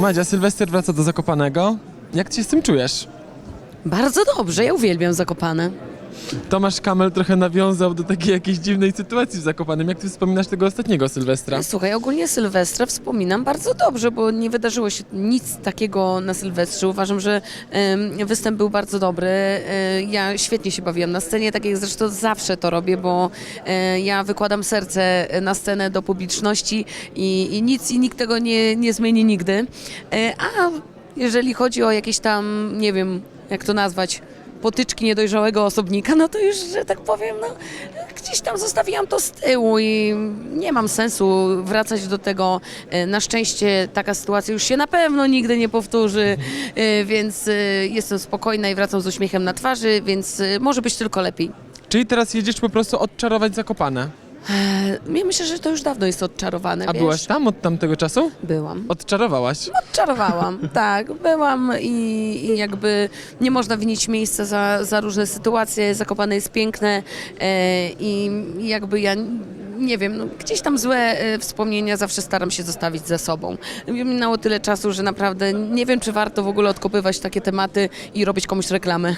Madzia, Sylwester wraca do Zakopanego. Jak ty się z tym czujesz? Bardzo dobrze, ja uwielbiam Zakopane. Tomasz Kamel trochę nawiązał do takiej jakiejś dziwnej sytuacji w Zakopanem. Jak ty wspominasz tego ostatniego Sylwestra? Słuchaj, ogólnie Sylwestra wspominam bardzo dobrze, bo nie wydarzyło się nic takiego na Sylwestrze. Uważam, że występ był bardzo dobry. E, ja świetnie się bawiłam na scenie, tak jak zresztą zawsze to robię, bo e, ja wykładam serce na scenę do publiczności i, i nic i nikt tego nie, nie zmieni nigdy. E, a jeżeli chodzi o jakieś tam, nie wiem, jak to nazwać, potyczki niedojrzałego osobnika, no to już, że tak powiem, no, gdzieś tam zostawiłam to z tyłu i nie mam sensu wracać do tego. E, Na szczęście taka sytuacja już się na pewno nigdy nie powtórzy, e, więc e, jestem spokojna i wracam z uśmiechem na twarzy, więc może być tylko lepiej. Czyli teraz jedziesz po prostu odczarować Zakopane. E, Ja myślę, że to już dawno jest odczarowane, A wiesz? byłaś tam od tamtego czasu? Byłam. Odczarowałaś. Odczarowałam, tak, byłam i, i jakby nie można winić miejsca za, za różne sytuacje. Zakopane jest piękne e, i jakby ja nie wiem, no, gdzieś tam złe e, wspomnienia zawsze staram się zostawić za sobą. Minęło tyle czasu, że naprawdę nie wiem, czy warto w ogóle odkopywać takie tematy i robić komuś reklamy.